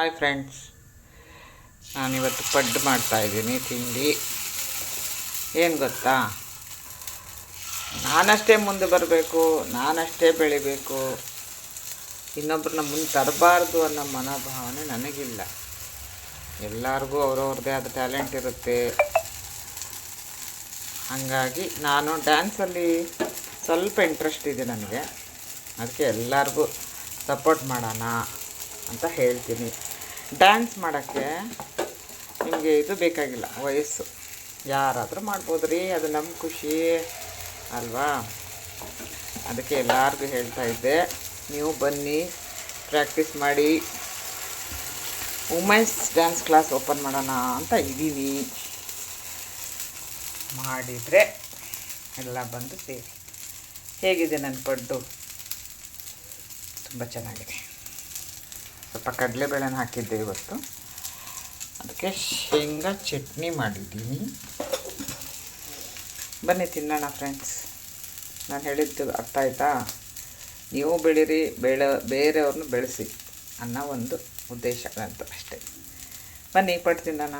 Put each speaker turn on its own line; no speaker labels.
Hi friends ನಾನಿವತ್ತು ಪಡ್ಡು ಮಾಡ್ತಾಯಿದ್ದೀನಿ ತಿಂಡಿ. ಏನು ಗೊತ್ತಾ? ನಾನಷ್ಟೇ ಮುಂದೆ ಬರಬೇಕು, ನಾನಷ್ಟೇ ಬೆಳಿಬೇಕು. ಇನ್ನೊಬ್ಬರನ್ನ ಮುಂದೆ ತರಬಾರ್ದು ಅನ್ನೋ ಮನೋಭಾವನೆ ನನಗಿಲ್ಲ. ಎಲ್ಲರಿಗೂ ಅವ್ರವ್ರದ್ದೇ ಆದ ಟ್ಯಾಲೆಂಟ್ ಇರುತ್ತೆ. ಹಾಗಾಗಿ ನಾನು ಡ್ಯಾನ್ಸಲ್ಲಿ ಸ್ವಲ್ಪ ಇಂಟ್ರೆಸ್ಟ್ ಇದೆ ನನಗೆ. ಅದಕ್ಕೆ ಎಲ್ಲರಿಗೂ ಸಪೋರ್ಟ್ ಮಾಡೋಣ. ಅಂತ ಹೇಳ್ತೀನಿ. ಡ್ಯಾನ್ಸ್ ಮಾಡೋಕ್ಕೆ ನಿಮಗೆ ಇದು ಬೇಕಾಗಿಲ್ಲ, ವಯಸ್ಸು. ಯಾರಾದರೂ ಮಾಡ್ಬೋದು ರೀ ಅದು ನಮ್ಮ ಖುಷಿ, ಅಲ್ವಾ? ಅದಕ್ಕೆ ಎಲ್ಲರಿಗೂ ಹೇಳ್ತಾ ಇದ್ದೆ, ನೀವು ಬನ್ನಿ ಪ್ರಾಕ್ಟೀಸ್ ಮಾಡಿ. ವುಮೆನ್ಸ್ ಡ್ಯಾನ್ಸ್ ಕ್ಲಾಸ್ ಓಪನ್ ಮಾಡೋಣ ಅಂತ ಇದ್ದೀನಿ. ಮಾಡಿದರೆ ಎಲ್ಲ ಬಂದು ಸೇರಿ. ಹೇಗಿದೆ ನನ್ನ ಪಡ್ಡು? ತುಂಬ ಚೆನ್ನಾಗಿದೆ. ಸ್ವಲ್ಪ ಕಡಲೆಬೇಳೆನ ಹಾಕಿದ್ದೆ ಇವತ್ತು. ಅದಕ್ಕೆ ಶೇಂಗಾ ಚಟ್ನಿ ಮಾಡಿದ್ದೀನಿ. ಬನ್ನಿ ತಿನ್ನೋಣ ಫ್ರೆಂಡ್ಸ್ ನಾನು ಹೇಳಿದ್ದು ಅರ್ಥ ಆಯ್ತಾ? ನೀವು ಬೆಳೀರಿ, ಬೆಳ ಬೇರೆಯವ್ರನ್ನ ಬೆಳೆಸಿ ಅನ್ನೋ ಒಂದು ಉದ್ದೇಶ ಅಂತ ಅಷ್ಟೇ. ಬನ್ನಿ ಪಟ್ಟು ತಿನ್ನೋಣ.